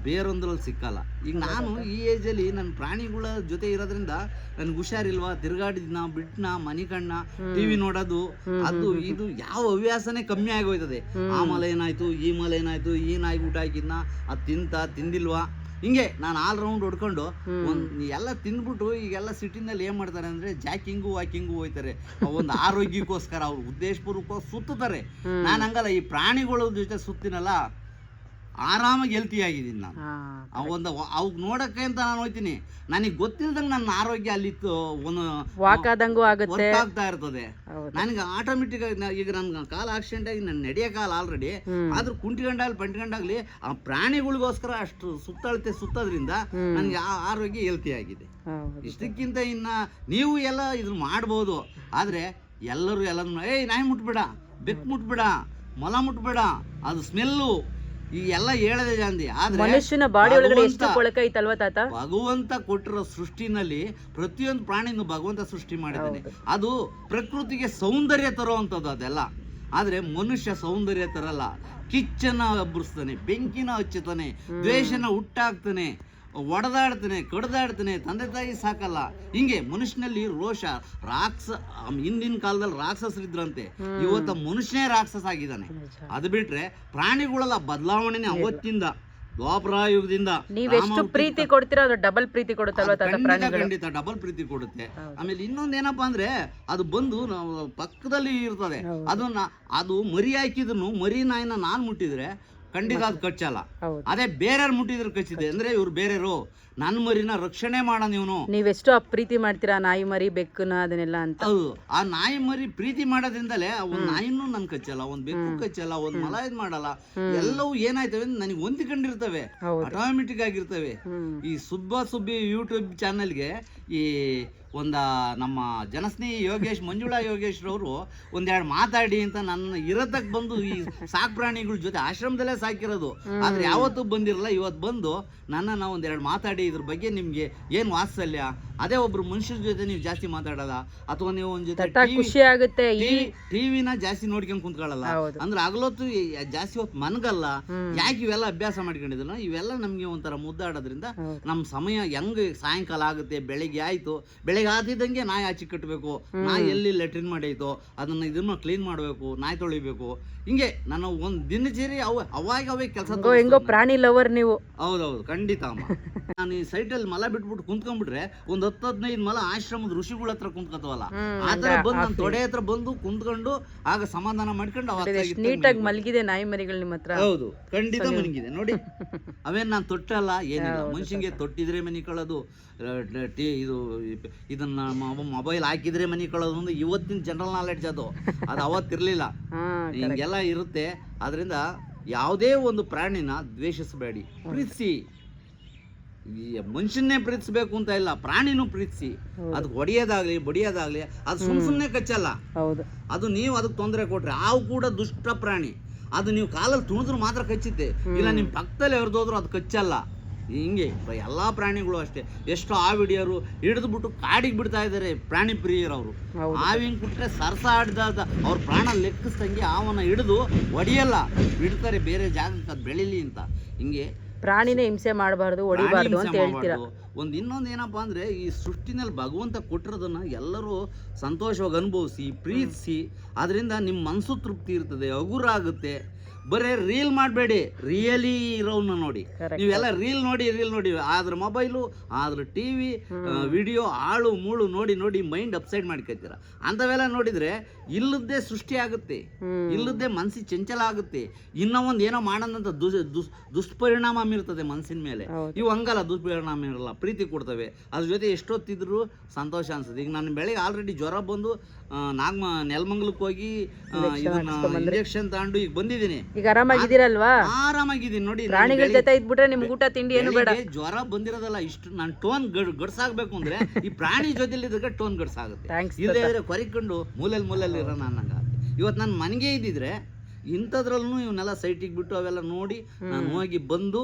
ಬೇರೊಂದ್ರಲ್ಲಿ ಸಿಕ್ಕಲ್ಲ. ಈಗ ನಾನು ಈ ಏಜಲ್ಲಿ ನನ್ನ ಪ್ರಾಣಿಗಳ ಜೊತೆ ಇರೋದ್ರಿಂದ ನನ್ಗೆ ಹುಷಾರಿಲ್ವಾ? ತಿರ್ಗಾಡಿದ್ನ ಬಿಟ್ನ ಮನಿ ಕಣ್ಣ ಟಿವಿ ನೋಡೋದು ಅದು ಇದು ಯಾವ ಹವ್ಯಾಸನೇ ಕಮ್ಮಿ ಆಗೋಯ್ತದೆ. ಆ ಮಲೆ ಏನಾಯ್ತು ಈ ಮಲೆ ಏನಾಯ್ತು ಈ ನಾಯಿ ಊಟ ಹಾಕಿದ್ನ ಅದು ತಿಂತ ತಿಂದಿಲ್ವಾ? ಹಿಂಗೆ ನಾನು ಆಲ್ ರೌಂಡ್ ಹೊಡ್ಕೊಂಡು ಒಂದು ಎಲ್ಲ ತಿಂದ್ಬಿಟ್ಟು ಈಗೆಲ್ಲ ಸಿಟಿನಲ್ಲಿ ಏನು ಮಾಡ್ತಾರೆ ಅಂದರೆ ಜಾಕಿಂಗು ವಾಕಿಂಗು ಹೋಯ್ತಾರೆ. ಒಂದು ಆರೋಗ್ಯಕ್ಕೋಸ್ಕರ ಅವ್ರು ಉದ್ದೇಶಪೂರ್ವಕ ಸುತ್ತುತ್ತಾರೆ. ನಾನು ಹಂಗಲ್ಲ ಈ ಪ್ರಾಣಿಗಳ ಜೊತೆ ಸುತ್ತಿನಲ್ಲ. ಆರಾಮಾಗಿ ಹೆಲ್ತಿ ಆಗಿದ್ದೀನಿ ನಾನು. ಅವೊಂದು ಅವ್ಕೆ ನೋಡಕ್ಕೆ ಅಂತ ನಾನು ಹೋಗ್ತೀನಿ ನನಗೆ ಗೊತ್ತಿಲ್ದಂಗೆ ನನ್ನ ಆರೋಗ್ಯ ಅಲ್ಲಿತ್ತು ಒಂದು ವಾಕ್ ಆದಂಗೂ ಆಗುತ್ತೆ. ಆಗ್ತಾ ಇರ್ತದೆ. ನನಗೆ ಆಟೋಮೆಟಿಕ್ ಆಗಿ ಈಗ ನನ್ನ ಕಾಲ ಆಕ್ಸಿಡೆಂಟ್ ಆಗಿ ನನ್ನ ನಡೆಯೋ ಕಾಲ ಆಲ್ರೆಡಿ. ಆದ್ರೂ ಕುಂಟಿಗಂಡಾಗ್ಲಿ ಪಂಟಿಗಂಡಾಗ್ಲಿ ಆ ಪ್ರಾಣಿಗಳಿಗೋಸ್ಕರ ಅಷ್ಟು ಸುತ್ತಳತೆ ಸುತ್ತೋದ್ರಿಂದ. ನನಗೆ ಆ ಆರೋಗ್ಯ ಹೆಲ್ತಿ ಆಗಿದೆ. ಇಷ್ಟಕ್ಕಿಂತ ಇನ್ನ ನೀವು ಎಲ್ಲ ಇದನ್ನ ಮಾಡ್ಬೋದು. ಆದ್ರೆ ಎಲ್ಲರೂ ಎಲ್ಲ ಏಯ್ ನಾಯಿ ಮುಟ್ಬೇಡ ಬೆಕ್ಕು ಮುಟ್ಬೇಡ ಮೊಲ ಮುಟ್ಬೇಡ ಅದು ಸ್ಮೆಲ್ಲು ಎಲ್ಲ ಹೇಳದೆ ಜಾಂದಿ ಆದ್ರೆ ಮನುಷ್ಯನ ಬಾಡಿ ಒಳಗಡೆ ಎಷ್ಟು ಭಗವಂತ- ಕೊಳಕ ಐತಲ್ವ ತಾತ? ಭಗವಂತ ಕೊಟ್ಟಿರೋ ಸೃಷ್ಟಿನಲ್ಲಿ ಪ್ರತಿಯೊಂದು ಪ್ರಾಣಿನು ಭಗವಂತ ಸೃಷ್ಟಿ ಮಾಡಿದ್ದಾನೆ. ಅದು ಪ್ರಕೃತಿಗೆ ಸೌಂದರ್ಯ ತರುವಂಥದ್ದು ಅದೆಲ್ಲ. ಆದ್ರೆ ಮನುಷ್ಯ ಸೌಂದರ್ಯ ತರಲ್ಲ. ಕಿಚ್ಚನ್ನ ಅಬ್ಬರಿಸ್ತಾನೆ ಬೆಂಕಿನ ಹಚ್ಚುತ್ತಾನೆ ದ್ವೇಷನ ಹುಟ್ಟಾಕ್ತಾನೆ. ಒಡೆದಾಡ್ತಾನೆ ಕಡ್ದಾಡ್ತಾನೆ ತಂದೆ ತಾಯಿ ಸಾಕಲ್ಲ. ಹಿಂಗೆ ಮನುಷ್ಯನಲ್ಲಿ ರೋಷ ರಾಕ್ಷಸ ಹಿಂದಿನ ಕಾಲದಲ್ಲಿ ರಾಕ್ಷಸರಿದ್ರಂತೆ. ಇವತ್ತ ಮನುಷ್ಯನೇ ರಾಕ್ಷಸ ಆಗಿದ್ದಾನೆ. ಅದು ಬಿಟ್ರೆ ಪ್ರಾಣಿಗಳೆಲ್ಲ ಬದಲಾವಣೆನೆ ಅವತ್ತಿಂದ ದ್ವಾಪರಾಯುಗದಿಂದ ನೀವೆಷ್ಟು ಪ್ರೀತಿ ಕೊಡ್ತೀರಾ ಅದು ಡಬಲ್ ಪ್ರೀತಿ ಕೊಡುತ್ತಲ್ವಾ ತಾತ ಖಂಡಿತ ಡಬಲ್ ಪ್ರೀತಿ ಕೊಡುತ್ತೆ. ಆಮೇಲೆ ಇನ್ನೊಂದ್ ಏನಪ್ಪಾ ಅಂದ್ರೆ ಅದು ಬಂದು ನಾವು ಪಕ್ಕದಲ್ಲಿ ಇರ್ತದೆ. ಅದನ್ನ ಅದು ಮರಿ ಹಾಕಿದ್ರು ಮರಿ ನಾಯಿನ ನಾನ್ ಮುಟ್ಟಿದ್ರೆ ಖಂಡಿತ ಅದು ಕಚ್ಚಲ್ಲ ಅದೇ ಬೇರೆಯವ್ರು ಮುಟ್ಟಿದ್ರು ಕಚ್ಚಿದೆ ಅಂದ್ರೆ ಇವ್ರು ಬೇರೆಯವರು ನನ್ನ ಮರಿನ ರಕ್ಷಣೆ ಮಾಡ ಇವನು ನೀವೆಷ್ಟು ಅಪ್ರೀತಿ ಪ್ರೀತಿ ಮಾಡ್ತೀರಾ ನಾಯಿ ಮರಿ ಬೆಕ್ಕನ ಅದನ್ನೆಲ್ಲ ಅಂತ. ಹೌದು. ಆ ನಾಯಿ ಮರಿ ಪ್ರೀತಿ ಮಾಡೋದ್ರಿಂದಲೇ ಒಂದ್ ನಾಯಿನೂ ನನ್ ಕಚ್ಚಲ್ಲ ಒಂದ್ ಬೆಕ್ಕು ಕಚ್ಚಲ್ಲ ಒಂದ್ ಮಲ ಇದ್ ಮಾಡಲ್ಲ. ಎಲ್ಲವೂ ಏನಾಯ್ತವೆ ನನಗೆ ಹೊಂದಿಕೊಂಡಿರ್ತವೆ. ಹೌದು. ಆಟೋಮೆಟಿಕ್ ಆಗಿರ್ತವೆ. ಈ ಸುಬ್ಬ ಸುಬ್ಬಿ ಯೂಟ್ಯೂಬ್ ಚಾನೆಲ್ಗೆ ಈ ಒಂದ ನಮ್ಮ ಜನಸ್ನೇಹಿ ಯೋಗೇಶ್ ಮಂಜುಳಾ ಯೋಗೇಶ್ ರವರು ಒಂದೆರಡು ಮಾತಾಡಿ ಅಂತ ನನ್ನ ಇರತಕ್ ಬಂದು ಈ ಸಾಕ್ ಪ್ರಾಣಿಗಳ ಜೊತೆ ಆಶ್ರಮದಲ್ಲೇ ಸಾಕಿರೋದು. ಆದ್ರೆ ಯಾವತ್ತೂ ಬಂದಿರಲ್ಲ. ಇವತ್ತು ಬಂದು ನನ್ನ ಒಂದೆರಡು ಮಾತಾಡಿ ಇದ್ರ ಬಗ್ಗೆ ನಿಮ್ಗೆ ಏನ್ ವಾತ್ಸಲ್ಯ? ಅದೇ ಒಬ್ರು ಮನುಷ್ಯರ ಜೊತೆ ನೀವು ಜಾಸ್ತಿ ಮಾತಾಡಲ್ಲ ಅಥವಾ ನೀವು ಒಂದ್ ಜೊತೆ ಖುಷಿ ಆಗುತ್ತೆ ಟಿವಿನ ಜಾಸ್ತಿ ನೋಡ್ಕೊಂಡ್ ಕುಂತ್ಕೊಳ್ಳಲ್ಲ. ಅಂದ್ರೆ ಆಗ್ಲೊತ್ತು ಜಾಸ್ತಿ ಹೊತ್ತು ಮನ್ಗಲ್ಲ. ಯಾಕೆ ಇವೆಲ್ಲ ಅಭ್ಯಾಸ ಮಾಡ್ಕೊಂಡಿದ್ರು ಇವೆಲ್ಲ ನಮ್ಗೆ ಒಂಥರ ಮುದ್ದಾಡೋದ್ರಿಂದ ನಮ್ ಸಮಯ ಹೆಂಗ್ ಸಾಯಂಕಾಲ ಆಗುತ್ತೆ ಬೆಳಿಗ್ಗೆ ಆಯ್ತು ಬೆಳಿಗ್ಗೆ ಆದಿದ್ದಂಗೆ ನಾಯಿ ಆಚೆ ಕಟ್ಟಬೇಕು ನಾಯಿ ಎಲ್ಲಿ ಲೆಟ್ರಿನ್ ಮಾಡೈತೋ ಅದನ್ನ ಇದನ್ನ ಕ್ಲೀನ್ ಮಾಡಬೇಕು ನಾಯಿ ತೊಳಿಬೇಕು. ಹಿಂಗೆ ನಾನು ಒಂದ್ ದಿನಚರಿ ಅವ ಅವಾಗ ಅವೇ ಕೆಲಸ ಹೆಂಗೋ ಪ್ರಾಣಿ ಲವರ್ ನೀವು. ಹೌದೌದು ಖಂಡಿತ ಅಮ್ಮ. [laughs] ನಾನು ಈ ಸೈಟಲ್ಲಿ ಮಲ ಬಿಟ್ಬಿಟ್ಟು ಕುಂತ್ಕೊಂಡ್ಬಿಟ್ರೆ ಒಂದ್ ಹತ್ತು ಹದಿನೈದು ಮಲ ಆಶ್ರಮದ ಋಷಿಗಳ ಹತ್ರ ಕುಂತ್ಕೋತವಲ್ಲ. ಆತರ ಆ ತರ ಬಂದು ನನ್ನ ತೊಡೆ ಹತ್ರ ಬಂದು ಕುಂತ್ಕೊಂಡು ಆಗ ಸಮಾಧಾನ ಮಾಡ್ಕೊಂಡು ನೀಟಾಗಿ ಮಲಗಿದೆ ನಾಯಿ ಮರಿಗಳು ನಿಮ್ಮ ಹತ್ರ. ಹೌದು ಖಂಡಿತ ಮನಗಿದೆ ನೋಡಿ ಅವೇನ್ ನಾನು ತೊಟ್ಟಲ್ಲ ಏನಿಲ್ಲ. ಮನುಷ್ಯಂಗೆ ತೊಟ್ಟಿದ್ರೆ ಮನಿ ಕಳೋದು ಟಿ ಇದು ಇದನ್ನ ಮೊಬೈಲ್ ಹಾಕಿದ್ರೆ ಮನಿ ಕಳೋದು ಅಂದ್ರೆ ಇವತ್ತಿನ ಜನರಲ್ ನಾಲೆಡ್ಜ್ ಅದು. ಅದು ಅವತ್ತಿರ್ಲಿಲ್ಲ [laughs] ಹಿಂಗೆಲ್ಲ ಇರುತ್ತೆ. ಅದರಿಂದ ಯಾವುದೇ ಒಂದು ಪ್ರಾಣಿನ ದ್ವೇಷಿಸಬೇಡಿ. ಪ್ರೀತಿಸಿ ಮನುಷ್ಯನ್ನೇ ಪ್ರೀತಿಸ್ಬೇಕು ಅಂತ ಇಲ್ಲ ಪ್ರಾಣಿನೂ ಪ್ರೀತಿಸಿ. ಅದಕ್ಕೆ ಹೊಡೆಯೋದಾಗ್ಲಿ ಬಡಿಯೋದಾಗ್ಲಿ ಅದು ಸುಮ್ ಸುಮ್ಮನೆ ಕಚ್ಚಲ್ಲ. ಅದು ನೀವು ಅದಕ್ಕೆ ತೊಂದರೆ ಕೊಟ್ರೆ ಹಾವು ಕೂಡ ದುಷ್ಟ ಪ್ರಾಣಿ. ಅದು ನೀವು ಕಾಲಲ್ಲಿ ತುಣಿದ್ರು ಮಾತ್ರ ಕಚ್ಚಿದ್ದೆ. ಇಲ್ಲ ನಿಮ್ಮ ಪಕ್ಕದಲ್ಲಿ ಹರಿದೋದ್ರು ಅದು ಕಚ್ಚಲ್ಲ. ಹಿಂಗೆ ಎಲ್ಲ ಪ್ರಾಣಿಗಳು ಅಷ್ಟೇ. ಎಷ್ಟು ಆವಿಡಿಯರು ಹಿಡಿದು ಬಿಟ್ಟು ಕಾಡಿಗೆ ಬಿಡ್ತಾ ಇದ್ದಾರೆ ಪ್ರಾಣಿ ಪ್ರಿಯರವರು. ಅವರು ಹಾವಿನ ಕುಟ್ರೆ ಸರ್ಸ ಆಡ್ದಾದ ಅವ್ರ ಪ್ರಾಣ ಲೆಕ್ಕಿಸ್ದಂಗೆ ಹಾವನ್ನ ಹಿಡಿದು ಹೊಡಿಯಲ್ಲ ಬಿಡ್ತಾರೆ ಬೇರೆ ಜಾಗಕ್ಕೆ ಅದು ಬೆಳಿಲಿ ಅಂತ. ಹಿಂಗೆ ಪ್ರಾಣಿನೇ ಹಿಂಸೆ ಮಾಡಬಾರ್ದು ಹೊಡಿಬಾರ್ದು ಅಂತ ಹೇಳ್ತೀರಾ? ಒಂದು ಇನ್ನೊಂದು ಏನಪ್ಪಾ ಅಂದ್ರೆ ಈ ಸೃಷ್ಟಿನಲ್ಲಿ ಭಗವಂತ ಕೊಟ್ಟಿರೋದನ್ನ ಎಲ್ಲರೂ ಸಂತೋಷವಾಗಿ ಅನುಭವಿಸಿ ಪ್ರೀತಿಸಿ. ಅದರಿಂದ ನಿಮ್ಮ ಮನಸ್ಸು ತೃಪ್ತಿ ಇರ್ತದೆ ಹಗುರ ಆಗುತ್ತೆ ಬರೇ ರೀಲ್ ಮಾಡಬೇಡಿ. ರಿಯಲಿ ಇರೋನ್ನ ನೋಡಿ. ನೀವೆಲ್ಲ ರೀಲ್ ನೋಡಿ ರೀಲ್ ನೋಡಿ. ಆದ್ರ ಮೊಬೈಲು ಆದ್ರ ಟಿವಿ ವಿಡಿಯೋ ಆಳು ಮೂಳು ನೋಡಿ ನೋಡಿ ಮೈಂಡ್ ಅಪ್ಸೈಡ್ ಮಾಡ್ಕೊತೀರ. ಅಂಥವೆಲ್ಲ ನೋಡಿದ್ರೆ ಇಲ್ಲದ್ದೇ ಸೃಷ್ಟಿ ಆಗುತ್ತೆ. ಇಲ್ಲದೇ ಇಲ್ಲದ್ದೇ ಮನಸ್ಸಿಗೆ ಚಂಚಲ ಆಗುತ್ತೆ. ಇನ್ನೂ ಒಂದು ಏನೋ ಮಾಡೋದಂತ ದುಷ್ಪರಿಣಾಮ ಮೀರ್ತದೆ ಮನಸ್ಸಿನ ಮೇಲೆ. ಇವು ಹಂಗಲ್ಲ ದುಷ್ಪರಿಣಾಮ ಇರಲ್ಲ. ಪ್ರೀತಿ ಕೊಡ್ತವೆ. ಅದ್ರ ಜೊತೆ ಎಷ್ಟೊತ್ತಿದ್ರು ಸಂತೋಷ ಅನ್ಸುತ್ತೆ. ಈಗ ನನ್ನ ಬೆಳಗ್ಗೆ ಆಲ್ರೆಡಿ ಜ್ವರ ಬಂದು ನಾಗಮ ನೆಲಮಂಗಲಕ್ಕೆ ಹೋಗಿ ಇಂಜೆಕ್ಷನ್ ತಗೊಂಡು ಈಗ ಬಂದಿದ್ದೀನಿ. ಈಗ ಆರಾಮಾಗಿದ್ದೀರಲ್ವಾ? ಆರಾಮಾಗಿದ್ದೀನಿ ನೋಡಿ ನಾನು ಪ್ರಾಣಿಗಳ ಜೊತೆ ಇದ್ಬಿಟ್ರೆ ನಿಮ್ಗೆ ಊಟ ತಿಂಡಿ ಏನು ಬೇಡ. ಜ್ವರ ಬಂದಿರೋದಲ್ಲ ಇಷ್ಟು ನಾನು ಟೋನ್ ಗಡ್ ಗಡ್ಸಾಗ್ಬೇಕು ಅಂದ್ರೆ ಈ ಪ್ರಾಣಿ ಜೊತೆಲಿ ಇದ್ರೆ ಟೋನ್ ಗಡ್ಸಾಗುತ್ತೆ. ಇಲ್ಲದೆ ಇದ್ರೆ ಕೊರಿಕೊಂಡು ಮೂಲೆಲ್ ಮೂಲೆಯಲ್ಲಿ ಇರೋ ನನ್ನ ಇವತ್ತು ನಾನು ಮನೆಗೆ ಇದ್ದಿದ್ರೆ ಇಂಥದ್ರಲ್ಲೂ ಇವನ್ನೆಲ್ಲ ಸೈಟಿಗೆ ಬಿಟ್ಟು ಅವೆಲ್ಲ ನೋಡಿ ನಾನು ಹೋಗಿ ಬಂದು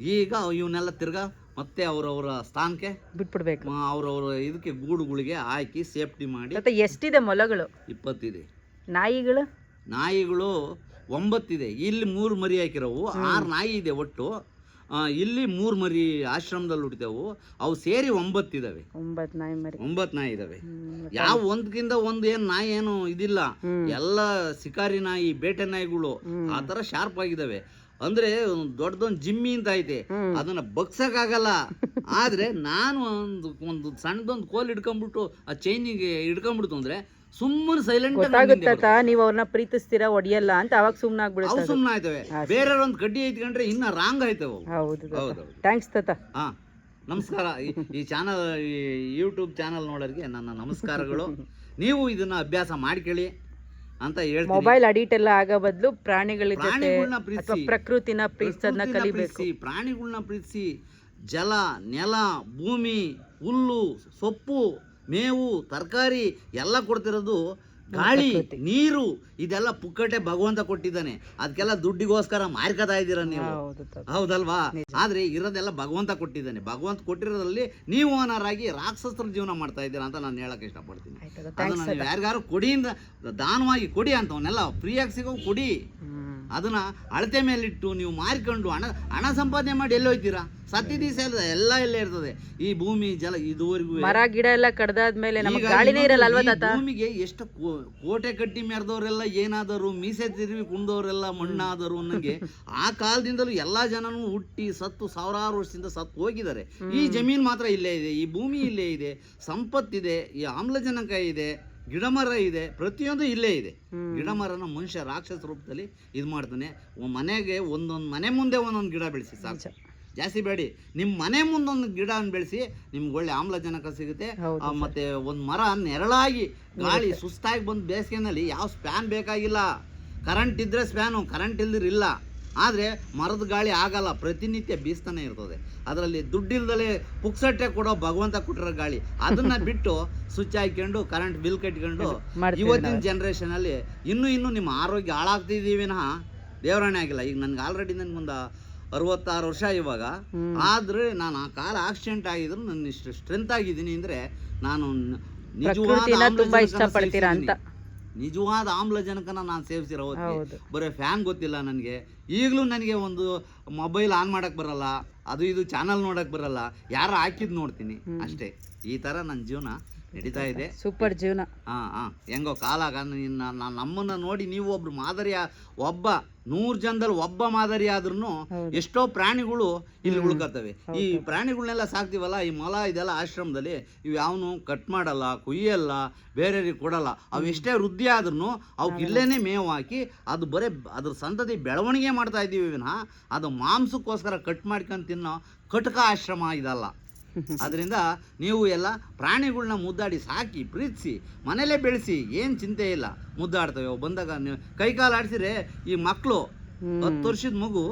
ಈಗ ಇವನ್ನೆಲ್ಲ ತಿರ್ಗಾ ಮತ್ತೆ ಅವ್ರವ್ರ ಸ್ಥಾನಕ್ಕೆ ಬಿಟ್ಬಿಡ್ಬೇಕು. ಅವ್ರವ್ರ ಇದಕ್ಕೆ ಗೂಡುಗಳಿಗೆ ಹಾಕಿ ಸೇಫ್ಟಿ ಮಾಡಿ ಮತ್ತೆ ಎಷ್ಟಿದೆ ಮೊಲಗಳು? ಇಪ್ಪತ್ತಿದೆ. ನಾಯಿಗಳು? ನಾಯಿಗಳು ಒಂಬತ್ತಿದೆ. ಇಲ್ಲಿ ಮೂರು ಮರಿ ಹಾಕಿರೋವು. ಆರು ನಾಯಿ ಇದೆ ಒಟ್ಟು. ಇಲ್ಲಿ ಮೂರು ಮರಿ ಆಶ್ರಮದಲ್ಲಿ ಹುಟ್ಟಿದೆವು. ಅವು ಸೇರಿ ಒಂಬತ್ತಿದಾವೆ ಒಂಬತ್ ನಾಯಿ ಮರಿ. ಒಂಬತ್ತು ನಾಯಿ ಇದಾವೆ. ಯಾವ ಒಂದ್ಕಿಂತ ಒಂದ್ ಏನ್ ನಾಯಿ ಏನು ಇದಿಲ್ಲ. ಎಲ್ಲ ಶಿಕಾರಿ ನಾಯಿ ಬೇಟೆ ನಾಯಿಗಳು. ಆ ತರ ಶಾರ್ಪ್ ಆಗಿದಾವೆ. ಅಂದ್ರೆ ಒಂದ್ ದೊಡ್ಡದೊಂದ್ ಜಿಮ್ಮಿ ಅಂತ ಐತೆ. ಅದನ್ನ ಬಗ್ಸಕ್ ಆಗಲ್ಲ ಆದ್ರೆ ನಾನು ಒಂದು ಒಂದು ಸಣ್ಣದೊಂದು ಕೋಲ್ ಹಿಡ್ಕೊಂಡ್ಬಿಟ್ಟು ಆ ಚೈನಿಗೆ ಹಿಡ್ಕೊಂಡ್ಬಿಡ್ತು ಅಂದ್ರೆ ಸುಮ್ಮನೆ ಸೈಲೆಂಟ್ ಆಗುತ್ತೆ ನೀವು ಅವ್ರನ್ನ ಪ್ರೀತಿಸ್ತೀರಾ ಒಡೆಯಲ್ಲ ಅಂತ ಅವಾಗ ಸುಮ್ಮನೆ ಆಗ್ಬಿಡುತ್ತೆ ಸುಮ್ಮನೆ ಆಯ್ತವೆ. ಬೇರೆಯವ್ರೊಂದು ಕಡ್ಡಿ ಐತ್ಕೊಂಡ್ರೆ ಇನ್ನ ರಾಂಗ್ ಆಯ್ತವೆ. ಹೌದು ಹೌದೌದು ಥ್ಯಾಂಕ್ಸ್ ತಾತ. ಹಾ ನಮಸ್ಕಾರ. ಈ- ಚಾನಲ್ ಈ ಯೂಟ್ಯೂಬ್ ಚಾನಲ್ ನೋಡೋರಿಗೆ ನನ್ನ ನಮಸ್ಕಾರಗಳು. ನೀವು ಇದನ್ನ ಅಭ್ಯಾಸ ಮಾಡ್ಕೊಳ್ಳಿ ಅಂತ ಹೇಳಿ ಮೊಬೈಲ್ ಅಡಿಟ್ ಎಲ್ಲ ಆಗೋ ಬದಲು ಪ್ರಾಣಿಗಳ ಜೊತೆ ಪ್ರಕೃತಿನ ಪ್ರೀತಿಸೋದನ್ನ ಕಲಿಬೇಕು. ಪ್ರಾಣಿಗಳನ್ನ ಪ್ರೀತಿಸಿ ಜಲ ನೆಲ ಭೂಮಿ ಹುಲ್ಲು ಸೊಪ್ಪು ಮೇವು ತರಕಾರಿ ಎಲ್ಲ ಕೊಡ್ತಿರೋದು ಗಾಳಿ ನೀರು ಇದೆಲ್ಲ ಪುಕ್ಕಟೆ ಭಗವಂತ ಕೊಟ್ಟಿದ್ದಾನೆ. ಅದಕ್ಕೆಲ್ಲ ದುಡ್ಡಿಗೋಸ್ಕರ ಮಾರ್ಕತಾ ಇದ್ದೀರ ನೀವು? ಹೌದಲ್ವಾ? ಆದ್ರೆ ಇರೋದೆಲ್ಲ ಭಗವಂತ ಕೊಟ್ಟಿದ್ದಾನೆ. ಭಗವಂತ ಕೊಟ್ಟಿರೋದ್ರಲ್ಲಿ ನೀವು ಓನರ್ ಆಗಿ ರಾಕ್ಷಸರ ಜೀವನ ಮಾಡ್ತಾ ಇದ್ದೀರಾ ಅಂತ ನಾನು ಹೇಳಕ್ ಇಷ್ಟಪಡ್ತೀನಿ. ಅದನ್ನ ಯಾರಿಗಾರು ಕೊಡಿಯಿಂದ ದಾನವಾಗಿ ಕೊಡಿ ಅಂತವನ್ನೆಲ್ಲ ಫ್ರೀಯಾಗಿ ಸಿಗೋ ಕೊಡಿ. ಅದನ್ನ ಅಳತೆ ಮೇಲಿಟ್ಟು ನೀವು ಮಾರಿಕೊಂಡು ಹಣ ಹಣ ಸಂಪಾದನೆ ಮಾಡಿ ಎಲ್ಲಿ ಸತ್ಯ ದಿವಸ ಎಲ್ಲ ಇಲ್ಲೇ ಇರ್ತದೆ. ಈ ಭೂಮಿ ಜಲ ಇದುವರೆಗೂ ಮರ ಗಿಡ ಎಲ್ಲ ಕಡ್ದಾದ್ಮೇಲೆ ನಮಗೆ ಈಗ ಗಾಳಿನೇ ಇರಲ್ಲ ಅಲ್ವಾ ಈ ತಾತ? ಭೂಮಿಗೆ ಎಷ್ಟು ಕೋ- ಕೋಟೆ ಕಟ್ಟಿ ಮೆರೆದವರೆಲ್ಲ ಏನಾದರು ಮೀಸೆ ತಿರುವಿ ಕುಂದವರೆಲ್ಲ ಮಣ್ಣಾದರು ಅನ್ನಂಗೆ ಆ ಕಾಲದಿಂದಲೂ ಎಲ್ಲಾ ಜನನು ಹುಟ್ಟಿ ಸತ್ತು ಸಾವಿರಾರು ವರ್ಷದಿಂದ ಸತ್ತು ಹೋಗಿದ್ದಾರೆ. ಈ ಜಮೀನ್ ಮಾತ್ರ ಇಲ್ಲೇ ಇದೆ ಈ ಭೂಮಿ ಇಲ್ಲೇ ಇದೆ ಸಂಪತ್ತಿದೆ ಈ ಆಮ್ಲಜನಕ ಇದೆ ಗಿಡಮರ ಇದೆ ಪ್ರತಿಯೊಂದು ಇಲ್ಲೇ ಇದೆ. ಗಿಡಮರನ ಮನುಷ್ಯ ರಾಕ್ಷಸ ರೂಪದಲ್ಲಿ ಇದು ಮಾಡ್ತಾನೆ ಒ- ಮನೆಗೆ ಒಂದೊಂದು ಮನೆ ಮುಂದೆ ಒಂದೊಂದು ಗಿಡ ಬೆಳೆಸಿ ಸಾಕು. ಜಾಸ್ತಿ ಬೇಡಿ. ನಿಮ್ಮ ಮನೆ ಮುಂದೊಂದು ಗಿಡ ಬೆಳೆಸಿ ನಿಮ್ಗೆ ಒಳ್ಳೆ ಆಮ್ಲಜನಕ ಸಿಗುತ್ತೆ. ಆ, ಮತ್ತೆ ಒಂದು ಮರ ನೆರಳಾಗಿ ಗಾಳಿ ಸುಸ್ತಾಗಿ ಬಂದು ಬೇಸಿಗೆನಲ್ಲಿ ಯಾವ ಸ್ಪ್ಯಾನ್ ಬೇಕಾಗಿಲ್ಲ. ಕರೆಂಟ್ ಇದ್ರೆ ಸ್ಪ್ಯಾನು ಕರೆಂಟ್ ಇಲ್ದಿರ ಇಲ್ಲ. ಆದರೆ ಮರದ ಗಾಳಿ ಆಗಲ್ಲ ಪ್ರತಿನಿತ್ಯ ಬೀಸ್ತಾನೆ ಇರ್ತದೆ. ಅದರಲ್ಲಿ ದುಡ್ಡಿಲ್ದಲೆ ಪುಕ್ಸಟ್ಟೆ ಕೊಡೋ ಭಗವಂತ ಕೊಟ್ಟಿರೋ ಗಾಳಿ. ಅದನ್ನ [laughs] ಬಿಟ್ಟು ಸ್ವಿಚ್ ಹಾಕ್ಕೊಂಡು ಕರೆಂಟ್ ಬಿಲ್ ಕಟ್ಕೊಂಡು ಇವತ್ತಿನ ಜನರೇಷನ್ ಅಲ್ಲಿ ಇನ್ನು ಇನ್ನು ನಿಮ್ಮ ಆರೋಗ್ಯ ಹಾಳಾಗ್ತಿದ್ದೀವಿ ವಿನಃ. ದೇವರಾಣೆ ಆಗಿಲ್ಲ. ಈಗ ನನ್ಗೆ ಆಲ್ರೆಡಿ ನನ್ಗೊಂದು ಅರವತ್ತಾರು ವರ್ಷ ಇವಾಗ. ಆದ್ರೆ ನಾನು ಆ ಕಾಲ ಆಕ್ಸಿಡೆಂಟ್ ಆಗಿದ್ರು ನನ್ನ ಇಷ್ಟು ಸ್ಟ್ರೆಂತ್ ಆಗಿದ್ದೀನಿ ಅಂದ್ರೆ ನಾನು ನಿಜವಾದ. ನಿಜವಾದ ಆಮ್ಲಜನಕನ ನಾನು ಸೇವಿಸಿರೋ. ಬರೀ ಫ್ಯಾನ್ ಗೊತ್ತಿಲ್ಲ ನನಗೆ. ಈಗಲೂ ನನಗೆ ಒಂದು ಮೊಬೈಲ್ ಆನ್ ಮಾಡಕ್ ಬರಲ್ಲ ಅದು ಇದು ಚಾನಲ್ ನೋಡಕ್ ಬರಲ್ಲ ಯಾರು ಹಾಕಿದ್ ನೋಡ್ತೀನಿ ಅಷ್ಟೇ. ಈ ತರ ನನ್ನ ಜೀವನ ನಡೀತಾ ಇದೆ. ಸೂಪರ್ ಜೀವನ. ಹಾ ಹಾ ಹೆಂಗೋ ಕಾಲಾಗ ನಿನ್ನ ನಾ- ನಮ್ಮನ್ನ ನೋಡಿ ನೀವು ಒಬ್ರು ಮಾದರಿಯ ಒಬ್ಬ ನೂರ್ ಜನದಲ್ಲಿ ಒಬ್ಬ ಮಾದರಿ ಆದ್ರೂ ಎಷ್ಟೋ ಪ್ರಾಣಿಗಳು ಇಲ್ಲಿ ಉಳ್ಕೊತವೆ ಈ ಪ್ರಾಣಿಗಳನ್ನೆಲ್ಲ ಸಾಕ್ತಿವಲ್ಲ ಈ ಮೊಲ ಇದೆಲ್ಲ ಆಶ್ರಮದಲ್ಲಿ ಇವು ಯಾವನು ಕಟ್ ಮಾಡಲ್ಲ ಕುಯ್ಯಲ್ಲ ಬೇರೆಯವ್ರಿಗೆ ಕೊಡಲ್ಲ. ಅವು ಎಷ್ಟೇ ವೃದ್ಧಿ ಆದ್ರೂ ಅವಕ್ಕೆ ಇಲ್ಲೇನೆ ಮೇವು ಹಾಕಿ ಅದು ಬರೀ ಅದ್ರ ಸಂತತಿ ಬೆಳವಣಿಗೆ ಮಾಡ್ತಾ ಇದ್ದೀವಿ ವಿನಃ. ಅದು ಮಾಂಸಕ್ಕೋಸ್ಕರ ಕಟ್ ಮಾಡ್ಕೊಂಡು ತಿನ್ನೋ ಕಟಕ ಆಶ್ರಮ ಇದಲ್ಲ. ಅದರಿಂದ ನೀವು ಎಲ್ಲ ಪ್ರಾಣಿಗಳನ್ನ ಮುದ್ದಾಡಿ ಸಾಕಿ ಪ್ರೀತಿಸಿ ಮನೇಲೇ ಬೆಳೆಸಿ ಏನು ಚಿಂತೆ ಇಲ್ಲ ಮುದ್ದಾಡ್ತವೆ. ಬಂದಾಗ ನೀವು ಕೈಕಾಲು ಆಡಿಸಿದ್ರೆ ಈ ಮಕ್ಕಳು ಹತ್ತು ವರ್ಷದ ಮಗು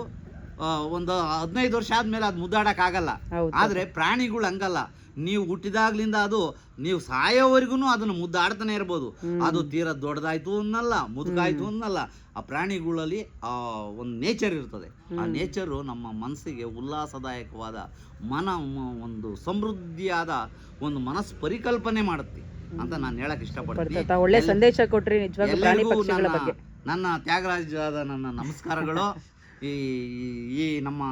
ಒಂದು ಹದಿನೈದು ವರ್ಷ ಆದ್ಮೇಲೆ ಅದು ಮುದ್ದಾಡಕ್ಕಾಗಲ್ಲ. ಆದರೆ ಪ್ರಾಣಿಗಳು ಹಂಗಲ್ಲ. ನೀವು ಹುಟ್ಟಿದಾಗ್ಲಿಂದ ಅದು ನೀವು ಸಾಯೋವರೆಗೂ ಅದನ್ನು ಮುದ್ದಾಡ್ತಾನೆ ಇರ್ಬೋದು. ಅದು ತೀರಾ ದೊಡ್ಡದಾಯ್ತು ಅನ್ನಲ್ಲ ಮುದುಕಾಯ್ತು ಅನ್ನಲ್ಲ. ಆ ಪ್ರಾಣಿಗಳಲ್ಲಿ ಆ ಒಂದು ನೇಚರ್ ಇರ್ತದೆ. ಆ ನೇಚರು ನಮ್ಮ ಮನಸ್ಸಿಗೆ ಉಲ್ಲಾಸದಾಯಕವಾದ ಮನ ಒಂದು ಸಮೃದ್ಧಿಯಾದ ಒಂದು ಮನಸ್ ಪರಿಕಲ್ಪನೆ ಮಾಡುತ್ತೆ ಅಂತ ನಾನು ಹೇಳಕ್ ಇಷ್ಟಪಡ್ತೀನಿ. ಒಳ್ಳೆ ಸಂದೇಶ ಕೊಟ್ರಿ ನನ್ನ ತ್ಯಾಗರಾಜಾದ ನನ್ನ ನಮಸ್ಕಾರಗಳು. [laughs] ಈ ಈ ನಮ್ಮ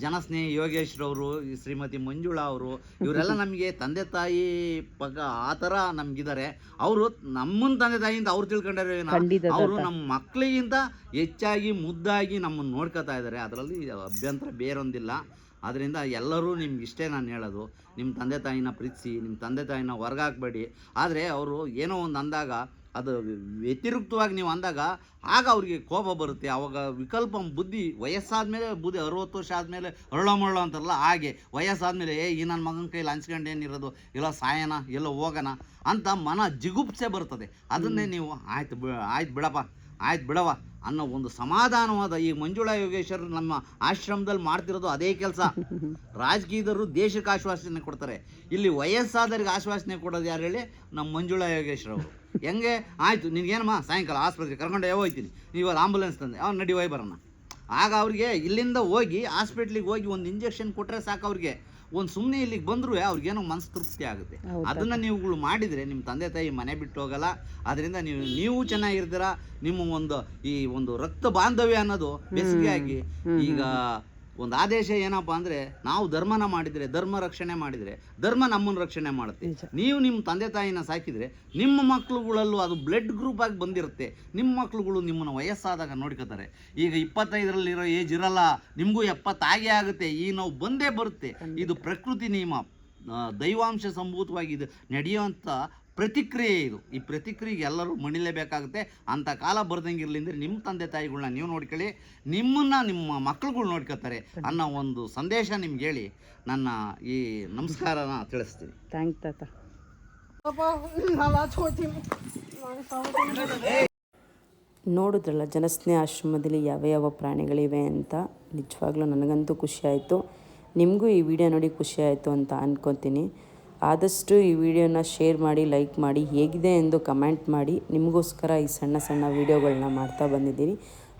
ಜನಸ್ನೇಹಿ ಯೋಗೇಶ್ರವರು ಈ ಶ್ರೀಮತಿ ಮಂಜುಳಾ ಅವರು ಇವರೆಲ್ಲ ನಮಗೆ ತಂದೆ ತಾಯಿ ಪಗ ಆ ಥರ ನಮ್ಗಿದ್ದಾರೆ. ಅವರು ನಮ್ಮನ್ನ ತಂದೆ ತಾಯಿಯಿಂದ ಅವ್ರು ತಿಳ್ಕೊಂಡಾರೆ ಅವರು ನಮ್ಮ ಮಕ್ಕಳಿಗಿಂತ ಹೆಚ್ಚಾಗಿ ಮುದ್ದಾಗಿ ನಮ್ಮನ್ನು ನೋಡ್ಕೋತಾ ಇದ್ದಾರೆ. ಅದರಲ್ಲಿ ಅಭ್ಯಂತರ ಬೇರೊಂದಿಲ್ಲ. ಅದರಿಂದ ಎಲ್ಲರೂ ನಿಮ್ಗೆ ಇಷ್ಟೇ ನಾನು ಹೇಳೋದು. ನಿಮ್ಮ ತಂದೆ ತಾಯಿನ ಪ್ರೀತಿಸಿ ನಿಮ್ಮ ತಂದೆ ತಾಯಿನ ಹೊರಗಾಕ್ಬೇಡಿ ಆದರೆ ಅವರು ಏನೋ ಒಂದು ಅಂದಾಗ ಅದು ವ್ಯತಿರಿಕ್ತವಾಗಿ ನೀವು ಅಂದಾಗ ಆಗ ಅವ್ರಿಗೆ ಕೋಪ ಬರುತ್ತೆ. ಆವಾಗ ವಿಕಲ್ಪ ಬುದ್ಧಿ ವಯಸ್ಸಾದ್ಮೇಲೆ ಬುದ್ಧಿ ಅರವತ್ತು ವರ್ಷ ಆದಮೇಲೆ ಅರಳೋ ಮರಳೋ ಅಂತಾರಲ್ಲ ಹಾಗೆ ವಯಸ್ಸಾದಮೇಲೆ ಏ ಈ ನನ್ನ ಮಗನ ಕೈಲಿ ಹಂಚ್ಕೊಂಡು ಏನಿರೋದು ಇಲ್ಲ ಸಾಯನ? ಎಲ್ಲೋ ಹೋಗೋಣ ಅಂತ ಮನ ಜಿಗುಪ್ಸೆ ಬರ್ತದೆ. ಅದನ್ನೇ ನೀವು ಆಯ್ತು ಬಿ ಆಯ್ತು ಬಿಡಪ್ಪ ಆಯ್ತು ಬಿಡವ ಅನ್ನೋ ಒಂದು ಸಮಾಧಾನವಾದ ಈ ಮಂಜುಳಾ ಯೋಗೇಶ್ವರ್ ನಮ್ಮ ಆಶ್ರಮದಲ್ಲಿ ಮಾಡ್ತಿರೋದು ಅದೇ ಕೆಲಸ. [laughs] ರಾಜಕೀಯದರು ದೇಶಕ್ಕೆ ಆಶ್ವಾಸನೆ ಕೊಡ್ತಾರೆ. ಇಲ್ಲಿ ವಯಸ್ಸಾದವ್ರಿಗೆ ಆಶ್ವಾಸನೆ ಕೊಡೋದು ಯಾರು ಹೇಳಿ? ನಮ್ಮ ಮಂಜುಳಾ ಯೋಗೇಶ್ವರ್ ಅವರು ಹೆಂಗೆ? ಆಯಿತು ನಿನಗೇನಮ್ಮ? ಸಾಯಂಕಾಲ ಆಸ್ಪತ್ರೆಗೆ ಕರ್ಕೊಂಡು ಯಾವ ಹೋಗ್ತೀನಿ. ನೀವು ಆಂಬುಲೆನ್ಸ್ ತಂದೆ. ಅವ್ನು ನಡಿ ಹೋಗಿ ಬರೋಣ. ಆಗ ಅವ್ರಿಗೆ ಇಲ್ಲಿಂದ ಹೋಗಿ ಹಾಸ್ಪಿಟ್ಲಿಗೆ ಹೋಗಿ ಒಂದು ಇಂಜೆಕ್ಷನ್ ಕೊಟ್ಟರೆ ಸಾಕು ಅವ್ರಿಗೆ. ಒಂದು ಸುಮ್ಮನೆ ಇಲ್ಲಿಗೆ ಬಂದರೂ ಅವ್ರಿಗೇನೋ ಮನಸ್ಸು ತೃಪ್ತಿ ಆಗುತ್ತೆ ಅದನ್ನು ನೀವುಗಳು ಮಾಡಿದರೆ ನಿಮ್ಮ ತಂದೆ ತಾಯಿ ಮನೆ ಬಿಟ್ಟು ಹೋಗಲ್ಲ. ಅದರಿಂದ ನೀವು ನೀವು ಚೆನ್ನಾಗಿರ್ತೀರ? ನಿಮ್ಮ ಒಂದು ಈ ಒಂದು ರಕ್ತ ಬಾಂಧವ್ಯ ಅನ್ನೋದು ಬೆಸುಗೆಯಾಗಿ ಈಗ ಒಂದು ಆದೇಶ ಏನಪ್ಪ ಅಂದರೆ ನಾವು ಧರ್ಮನ ಮಾಡಿದರೆ ಧರ್ಮ ರಕ್ಷಣೆ ಮಾಡಿದರೆ ಧರ್ಮ ನಮ್ಮನ್ನು ರಕ್ಷಣೆ ಮಾಡುತ್ತೆ. ನೀವು ನಿಮ್ಮ ತಂದೆ ತಾಯಿನ ಸಾಕಿದರೆ ನಿಮ್ಮ ಮಕ್ಕಳುಗಳಲ್ಲೂ ಅದು ಬ್ಲಡ್ ಗ್ರೂಪ್ ಆಗಿ ಬಂದಿರುತ್ತೆ. ನಿಮ್ಮ ಮಕ್ಕಳುಗಳು ನಿಮ್ಮನ್ನು ವಯಸ್ಸಾದಾಗ ನೋಡ್ಕೋತಾರೆ. ಈಗ ಇಪ್ಪತ್ತೈದರಲ್ಲಿರೋ ಏಜ್ ಇರಲ್ಲ ನಿಮಗೂ ಎಪ್ಪತ್ತಾಗೇ ಆಗುತ್ತೆ. ಈ ನಾವು ಬಂದೇ ಬರುತ್ತೆ. ಇದು ಪ್ರಕೃತಿ ನಿಯಮ. ದೈವಾಂಶ ಸಂಭೂತವಾಗಿ ಇದು ನಡೆಯುವಂಥ ಪ್ರತಿಕ್ರಿಯೆ ಇದು. ಈ ಪ್ರತಿಕ್ರಿಯೆಗೆ ಎಲ್ಲರೂ ಮಣಿಲೇಬೇಕಾಗುತ್ತೆ. ಅಂಥ ಕಾಲ ಬರ್ದಂಗಿರಲಿ ಅಂದರೆ ನಿಮ್ಮ ತಂದೆ ತಾಯಿಗಳನ್ನ ನೀವು ನೋಡ್ಕೊಳ್ಳಿ. ನಿಮ್ಮನ್ನು ನಿಮ್ಮ ಮಕ್ಳುಗಳು ನೋಡ್ಕೊತಾರೆ ಅನ್ನೋ ಒಂದು ಸಂದೇಶ ನಿಮ್ಗೆ ಹೇಳಿ ನನ್ನ ಈ ನಮಸ್ಕಾರನ ತಿಳಿಸ್ತೀನಿ. ಥ್ಯಾಂಕ್ ತಾತ. ನೋಡಿದ್ರಲ್ಲ ಜನಸ್ನೇಹ ಆಶ್ರಮದಲ್ಲಿ ಯಾವ ಯಾವ ಪ್ರಾಣಿಗಳಿವೆ ಅಂತ ನಿಜವಾಗ್ಲೂ ನನಗಂತೂ ಖುಷಿ ಆಯಿತು. ನಿಮಗೂ ಈ ವಿಡಿಯೋ ನೋಡಿ ಖುಷಿ ಆಯಿತು ಅಂತ ಅನ್ಕೊತೀನಿ. ಆದಷ್ಟು ಈ ವಿಡಿಯೋನ ಶೇರ್ ಮಾಡಿ, ಲೈಕ್ ಮಾಡಿ, ಹೇಗಿದೆ ಎಂದು ಕಮೆಂಟ್ ಮಾಡಿ. ನಿಮಗೋಸ್ಕರ ಈ ಸಣ್ಣ ಸಣ್ಣ ವೀಡಿಯೋಗಳನ್ನ ಮಾಡ್ತಾ ಬಂದಿದ್ದೀನಿ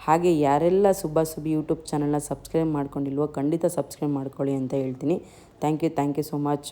ಹಾಗೆ ಯಾರೆಲ್ಲ ಸುಬ್ಬಾ ಸುಬ್ಬಿ ಯೂಟ್ಯೂಬ್ ಚಾನಲ್ನ ಸಬ್ಸ್ಕ್ರೈಬ್ ಮಾಡ್ಕೊಂಡಿಲ್ವೋ ಖಂಡಿತ ಸಬ್ಸ್ಕ್ರೈಬ್ ಮಾಡ್ಕೊಳ್ಳಿ ಅಂತ ಹೇಳ್ತೀನಿ. Thank you thank you so much.